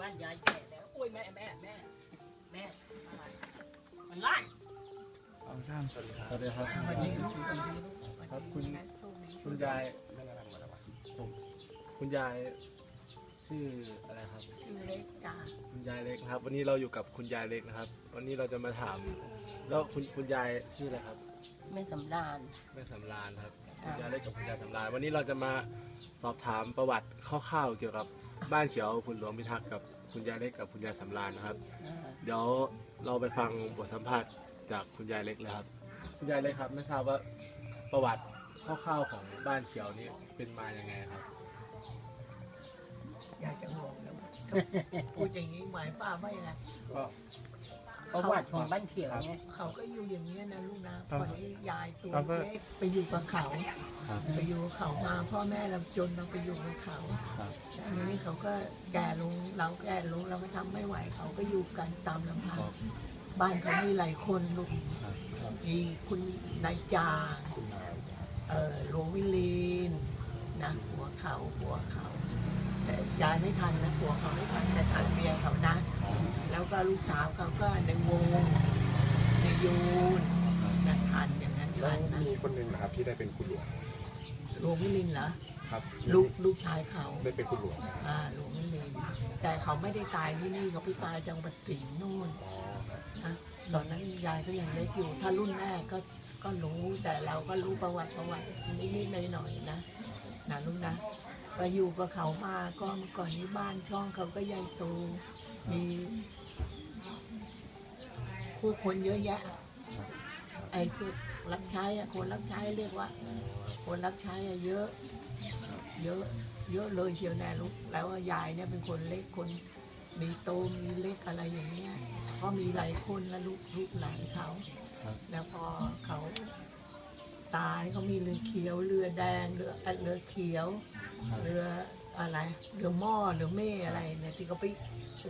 บ้านยายแก่แล้วโอ้ยแม่แม่แม่แม่อะไรมันไล่เอาท่านสวัสดีครับสวัสดีครับวันนี้ลูกวันนี้ลูกครับคุณโชคดีคุณยายผมคุณยายชื่ออะไรครับชื่อเล็กจ้าคุณยายเล็กนะครับ วันนี้เราอยู่กับคุณยายเล็กนะครับ วันนี้เราจะมาถาม แล้วคุณคุณยายชื่ออะไรครับไม่สำราญแม่สำราญครับคุณยายเล็กกับคุณยายสำราญวันนี้เราจะมาสอบถามประวัติคร่าวๆเกี่ยวกับ บ้านเขียวคุณหลวงพิทักษ์กับคุณยายเล็กกับคุณยายสำราญนะครับเออเดี๋ยวเราไปฟังบทสัมภาษณ์จากคุณยายเล็กเลยครับ คุณยายเล็กครับไม่ทราบว่าประวัติคร่าวๆของบ้านเขียวนี่เป็นมาอย่างไงครับ อยากจะบอกนะพูดอย่างนี้หมายความว่ายังไงก็ ประวัติของบ้านเขียวไงเขาก็อยู่อย่างนี้ยนะลูกนะครับตอนนี้ยายตัวครับเล็กไปอยู่กับเขา ครับ ไปอยู่กับเขามาพ่อแม่เราจนเราไปอยู่กับเขาครับแล้วทีนี้เขาก็แก่ลงเราแก่ลงเราก็ทำไม่ไหวเขาก็อยู่กันตามลำพังครับบ้านเขามีหลายคนลูกครับครับมีคุณนายจาง เอ่อหลวงวิลีนนะหัวเขาหัวเขา แต่ยายไม่ทันนะหัวเขาไม่ทันแต่ทันเมียเขานะ แล้วก็ลูกสาวเขาก็ในวงในยูนนะทันอย่างนั้นแล้ทัวนนะมีคนหนึ่งนะครับที่ได้เป็นคุณหลวงหลวงวิลินเหรอครับลูกลูกชายเขาได้เป็นคุณหลวงอ่าหลวงวิลินแต่เขาไม่ได้ตายที่นี่เขาไปตายจังหวัดสิงห์นู่น อ๋อครับนะตอนนั้นยายก็ยังเล็กอยู่ ถ้ารุ่นแม่ก็ก็รู้แต่เราก็รู้ประวัติประวัตินิดๆหน่อยๆนะนะลูกนะไปอยู่กับเขามาก็เมื่อก่อนนี้บ้านช่องเขาก็ใหญ่โตมี ผู้คนเยอะแยะไอ้คือรับใช้อะคนรับใช้เรียกว่า คนรับใช้อะเยอะ เยอะ เยอะเลยเชียวแน่ลูกแล้วว่ายายเนี่ยเป็นคนเล็กคนมีโตมีเล็กอะไรอย่างเงี้ยก็มีหลายคนและลูกลูกหลานเขาครับแล้วพอเขาตายเขามีเรือเขียวเรือแดงเรือเอ่อเรือเขียวเรืออะไรเรือหม้อเรือเม่อะไรเนี่ยที่เขาไป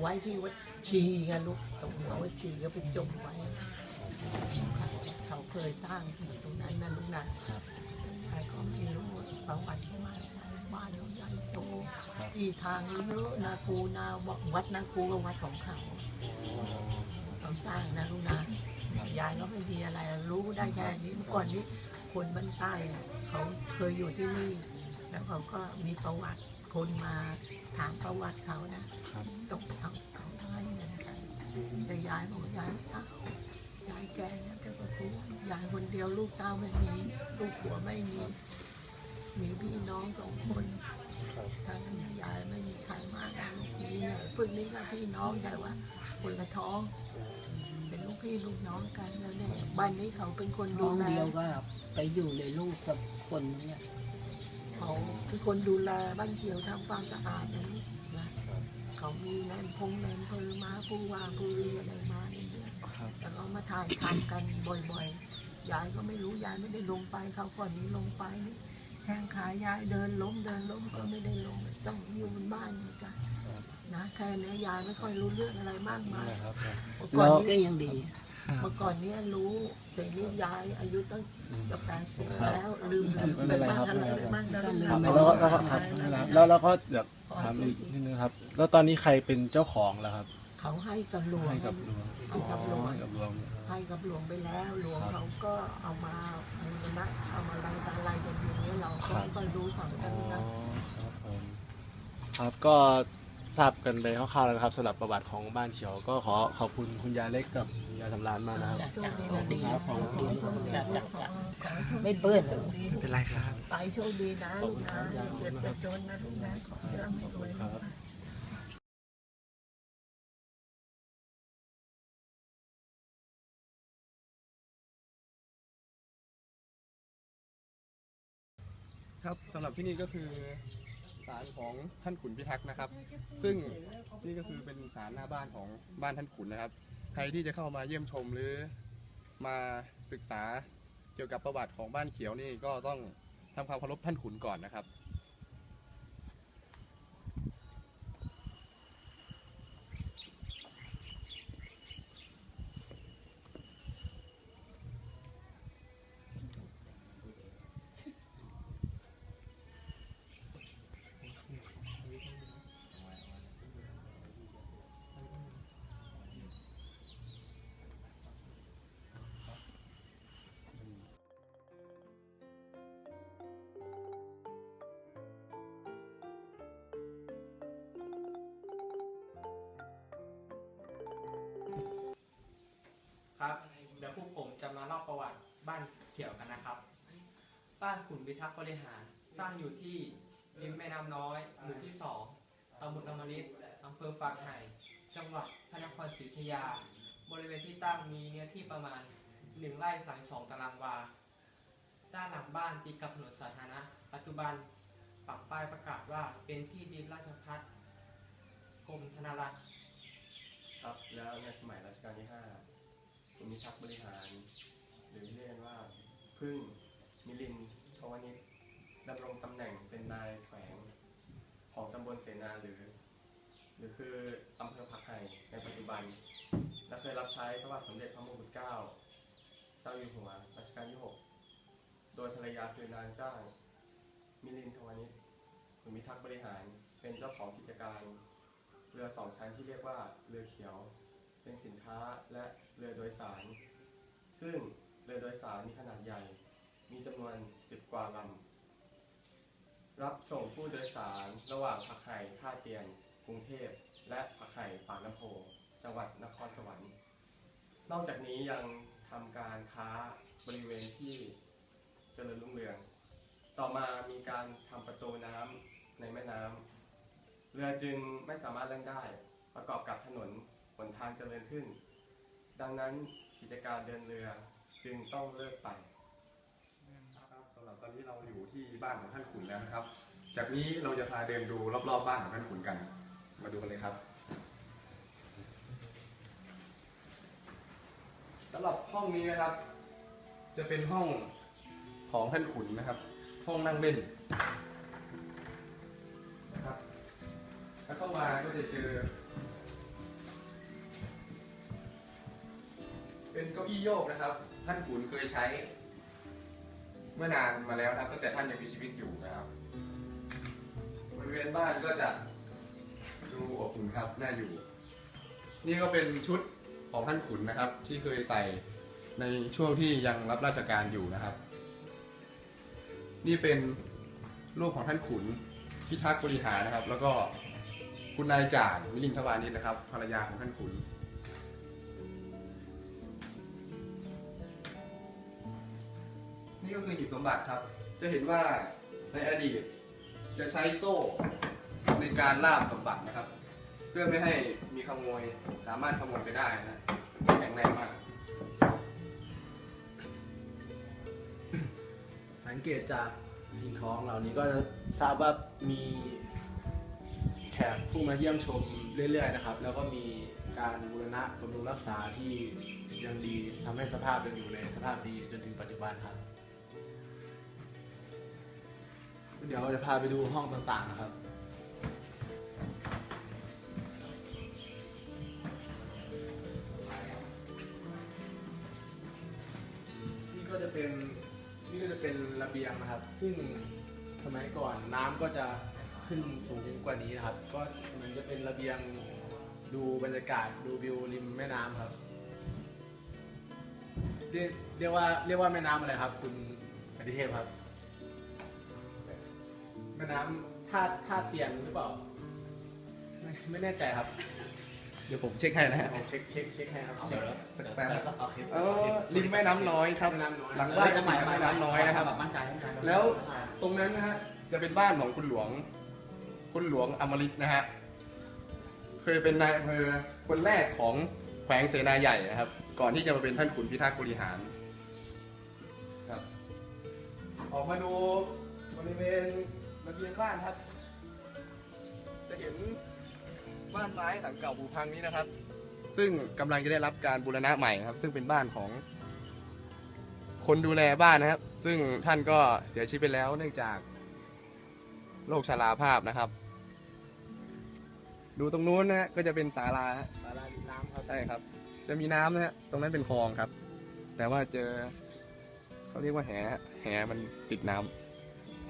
ไว้ที่วัด ชีกันลูกตรงหัววัดชีก็ไปจมไว้เขาเคยสร้างที่ตรงนั้นนะลูกนะครับใครก็ไม่รู้ประวัติที่มาบ้านเขาใหญ่โตที่ทางเยอะนาคูนาวัดนาคูก็วัดของเขาเขาสร้างนะลูกนะยายก็ไม่มีอะไรรู้ได้แค่นี้เมื่อก่อนนี้คนบ้านใต้อะเขาเคยอยู่ที่นี่ แล้วเขาก็มีประวัติคนมาถามประวัติเขานะครับตกเขา แต่ยายบอกยายไม่เอายายแก่แล้วแกก็ทุกข์ยายคนเดียวลูกเต้าไม่มี ลูกผัวไม่มี มีพี่น้องสองคนทั้งยายไม่มีใครมากนะมีเนี่ยพวกนี้ก็พี่น้องแต่ว่าคนละท้อง เป็นลูกพี่ลูกน้องกันแล้วเนี่ยบ้านนี้เขาเป็นคนน้ดูองแลเดียวก็ไปอยู่ในลูกกับคนเนี่ยเขาคือคนดูแลบ้านเขียวทำความสะอาดนะลูกนะ เขามีแนนพงแนนเพลมาผู้ว่าผู้เรียอะไรมาเนี่ยครับแล้วก็มาถ่ายทำกันบ่อยๆ ยายก็ไม่รู้ยายไม่ได้ลงไปเขาก่อนนี้ลงไปนี่แข้งขายายเดินล้มเดินล้มก็ไม่ได้ลงต้องอยู่บนบ้านนี่จ้ะนะแค่นี้ยายไม่ค่อยรู้เรื่องอะไรมากมายนะครับเมื่อก่อนก็นี้ยังดี เมื่อก่อนนี้รู้แต่นี่ยายอายุตั้งจะแปดสิบแล้วลืมแล้วไม่เป็นไรครับอะไรไปบ้างแล้วลืมครับแล้วก็แล้วก็ครับแล้วแล้วก็เดี๋ยวถามอีกนิดนึงครับ แล้วตอนนี้ใครเป็นเจ้าของแล้วครับเขาให้กับหลวงให้กับหลวงให้กับหลวงให้กับหลวง ให้กับหลวงไปแล้วหลวงครับเขาก็เอามาบูรณะเอามาอะไรต่ออะไรกันอย่างนี้เราก็ไม่ค่อยรู้ฝั่งอ๋กัอนนะครับผมครับก็ ทราบกันไปคร่าวๆแล้วนะครับสำหรับประวัติของบ้านเขียว ก็ขอขอบคุณคุณยายเล็กกับคุณยายสำรานมากนะครับจากจากดีของดีจากจากจากไม่เปื้อนเลยไม่เป็นไรครับ ไปโชคดีนะลูกนะเกิดจะจนนะลูกนะขอให้ร่ำให้รวยครับครับสำหรับที่นี่ก็คือ ศาลของท่านขุนพิทักษ์นะครับ ซึ่งนี่ก็คือเป็นศาลหน้าบ้านของบ้านท่านขุนนะครับ ใครที่จะเข้ามาเยี่ยมชมหรือมาศึกษาเกี่ยวกับประวัติของบ้านเขียวนี่ก็ต้องทำความเคารพท่านขุนก่อนนะครับ ครับ เดี๋ยวพวกผมจะมาเล่าประวัติบ้านเขียวกันนะครับ บ้านขุนพิทักษ์บริหาร ตั้งอยู่ที่ริมแม่น้ำน้อย หมู่ที่สองตำบลอมฤตอำเภอฝางไห่จังหวัดพระนครศรีอยุธยา บริเวณที่ตั้งมีเนื้อที่ประมาณ1ไร่32ตารางวา ด้านหลังบ้านติดกับถนนสาธารณะ ปัจจุบันปักป้ายประกาศว่าเป็นที่ดินราชพัฒกรมธนารักษ์ ครับแล้วในสมัยรัชกาลที่ 5 ภูมิทักษ์บริหาร หรือเรียกว่าพึ่งมิลินทวนิชดำรงตำแหน่งเป็นนายแขวงของตำบลเสนาหรือ หรือคืออำเภอผักไห่ในปัจจุบัน และเคยรับใช้พระบาทสมเด็จพระมงกุฎเกล้าเจ้าอยู่หัวรัชกาลที่ 6 โดยภรรยาคือนางเจ้ามิลินทวนิชภูมิทักษ์บริหารเป็นเจ้าของกิจการ เรือสองชั้นที่เรียกว่าเรือเขียว เป็นสินค้าและ เรือโดยสาร ซึ่งเรือโดยสารมีขนาดใหญ่ มีจำนวน 10 กว่าลำ รับส่งผู้โดยสารระหว่างผักไห่ท่าเตียน กรุงเทพ และผักไห่ปากน้ำโพ จังหวัดนครสวรรค์ นอกจากนี้ยังทำการค้าบริเวณที่เจริญรุ่งเรือง ต่อมามีการทำประตูน้ำในแม่น้ำ เรือจึงไม่สามารถเล่นได้ ประกอบกับถนนหนทางเจริญขึ้น ดังนั้นกิจการเดินเรือจึงต้องเลิกไปครับสำหรับตอนนี้เราอยู่ที่บ้านของท่านขุนแล้วนะครับ จากนี้เราจะพาเดินดูรอบๆบ้านของท่านขุนกัน มาดูกันเลยครับสำหรับห้องนี้นะครับ จะเป็นห้องของท่านขุนนะครับ ห้องนั่งเล่นนะครับแล้วเข้ามาก็จะเจอ เป็นเก้าอี้โยกนะครับ ท่านขุนเคยใช้ เมื่อนานมาแล้วนะครับตั้งแต่ท่านยังมีชีวิตอยู่นะครับบริเวณบ้านก็จะดูอบอุ่นครับน่าอยู่ นี่ก็เป็นชุดของท่านขุนนะครับ ที่เคยใส่ในช่วงที่ยังรับราชการอยู่นะครับ นี่เป็นรูปของท่านขุนพิทักษ์บริหารนะครับ แล้วก็คุณนายจ่านมิลินทวานิชนะครับภรรยาของท่านขุน นี่ก็คือหีบสมบัติครับ จะเห็นว่าในอดีตจะใช้โซ่ในการล่ามสมบัตินะครับ เพื่อไม่ให้มีขโมยสามารถขโมยไปได้นะแข็งแรงมาก สังเกตจากสิ่งของเหล่านี้ก็จะทราบว่ามีแขกผู้มาเยี่ยมชมเรื่อย ๆ นะครับ แล้วก็มีการบูรณะบำรุงรักษาที่ยังดีทำให้สภาพยังอยู่ในสภาพดีจนถึงปัจจุบันครับ เดี๋ยวเราจะพาไปดูห้องต่างๆนะครับ นี่ก็จะเป็นนี่ก็จะเป็นระเบียงนะครับ ซึ่งสมัยก่อนน้ำก็จะขึ้นสูงกว่านี้นะครับ ก็เหมือนจะเป็นระเบียงดูบรรยากาศดูวิวริมแม่น้ำครับ เรียกเรียกว่าเรียกว่าแม่น้ำอะไรครับ คุณอดิเทพครับ น้ำท่าท่าเตียนหรือเปล่า ไม่ไม่แน่ใจครับ เดี๋ยวผมเช็คให้นะฮะ ผมเช็คเช็คเช็คให้ครับเดี๋ยวสักแป๊บโอเคเออริมแม่น้ำน้อยครับแม่น้ำน้อยหลังบ้านก็มีแม่น้ำน้อยนะครับ แบบมั่นใจมั่นใจแล้วตรงนั้นนะฮะ จะเป็นบ้านของคุณหลวง คุณหลวงอมฤตนะฮะ เคยเป็นนายอำเภอคนแรกของแขวงเสนาใหญ่นะครับ ก่อนที่จะมาเป็นท่านขุนพิทักษ์บริหารครับ ออกมาดูบริเวณ ระเบียงบ้านครับ จะเห็นบ้านไม้หลังเก่าบูพังนี้นะครับ ซึ่งกำลังจะได้รับการบูรณะใหม่ครับ ซึ่งเป็นบ้านของ คนดูแลบ้านนะครับ ซึ่งท่านก็เสียชีวิตไปแล้วเนื่องจากโรคชราภาพนะครับ ดูตรงนู้นนะฮะก็จะเป็นศาลาฮะศาลาริมน้ำครับใช่ครับ จะมีน้ำนะฮะตรงนั้นเป็นคลองครับ แต่ว่าเจอเขาเรียกว่าแหแหมันติดน้ำ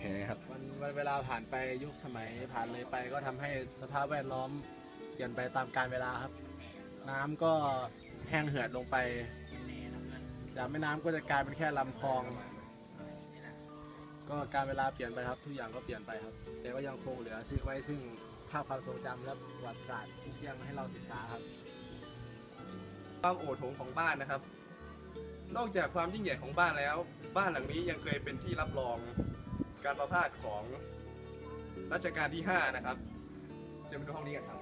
แหครับ วันวันเวลาผ่านไปยุคสมัยผ่านเลยไปก็ทำให้สภาพแวดล้อมเปลี่ยนไปตามกาลเวลาครับ น้ำก็แห้งเหือดลงไปจากแม่น้ำก็จะกลายเป็นแค่ลำคลอง ก็การเวลาเปลี่ยนไปครับ ทุกอย่างก็เปลี่ยนไปครับ แต่ก็ยังคงเหลือซึ่งไว้ซึ่งภาพความทรงจำและประวัติศาสตร์ที่ยังให้เราศึกษาครับ ความโอโถงของบ้านนะครับ นอกจากความยิ่งใหญ่ของบ้านแล้ว บ้านหลังนี้ยังเคยเป็นที่รับรอง การประพาสของรัชกาลที่ 5 นะครับเดี๋ยวมาดูห้องนี้กันครับ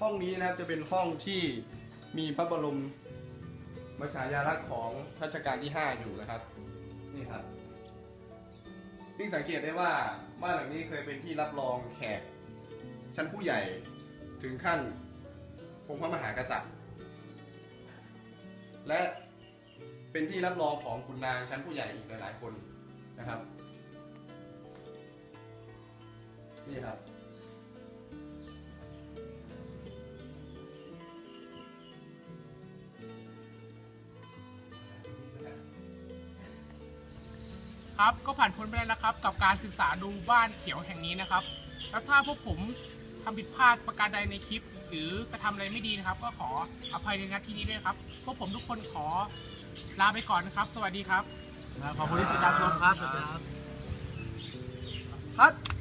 ห้องนี้นะครับจะเป็นห้องที่มีพระบรมมฉายาลักษณ์ของรัชกาลที่ 5 อยู่นะครับนี่ครับยิ่สังเกตได้ว่าบ้านหลังนี้เคยเป็นที่รับรองแขก ชั้นผู้ใหญ่ถึงขั้นองค์พระมหากษัตริย์ และเป็นที่รับรองของคุณนางชั้นผู้ใหญ่อีกหลาย ๆ คนนะครับ นี่ครับ ครับก็ผ่านพ้นไปแล้วนะครับ กับการศึกษาดูบ้านเขียวแห่งนี้นะครับ แล้วถ้าพวกผม ทำผิดพลาดประการใดในคลิป หรือกระทำอะไรไม่ดีนะครับ ก็ขออภัยในนัดที่นี้ด้วยนะครับ พวกผมทุกคนขอลาไปก่อนนะครับ สวัสดีครับ ขอบคุณที่ติดตามชมครับสวัสดีครับคัด